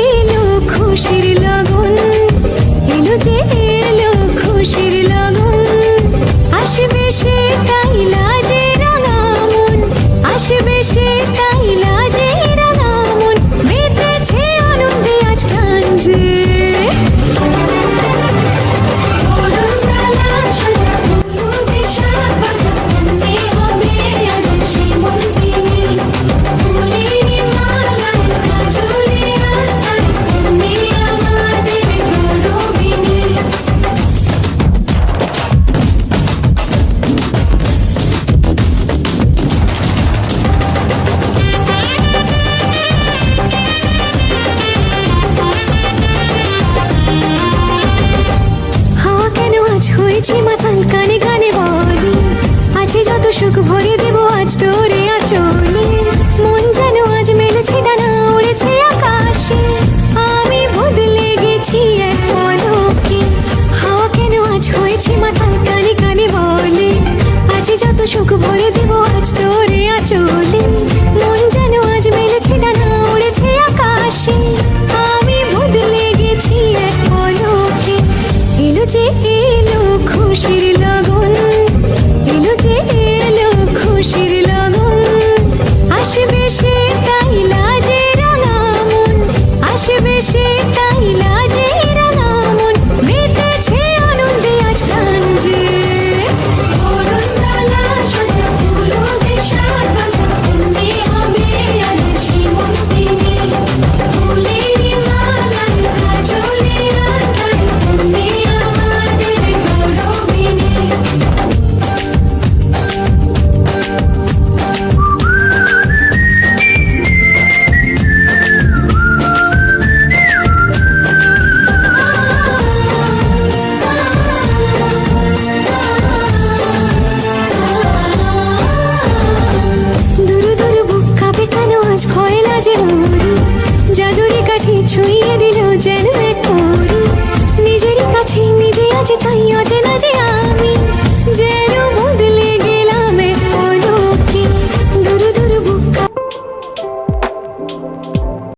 এলো খুশির লগন এলো যে এলো খুশির লগন। হয়েছি মাতাল কানে কানে বলি। আছে যত সুখ ভরে দেব আজ তোরে আচলে। মন যেন আজ মেলেছে ডানা উড়েছে আকাশে। আমি বদলে গেছি এক পলকে। হাওয়া কেন আজ হয়েছে মাতাল কানে কানে বলে। আছে যত সুখ ভরে দেব আজ তোরে আচলে। মন যেন আজ মেলেছে ডানা উড়েছে আকাশে। আমি বদলে গেছি এক পলকে। এলো যে এলো লাজে মরি, জাদুরি কাঠি ছুঁয়ে দিল যেন এক পরি। নিজেরই কাছে নিজে আজ তাই অজেনা যে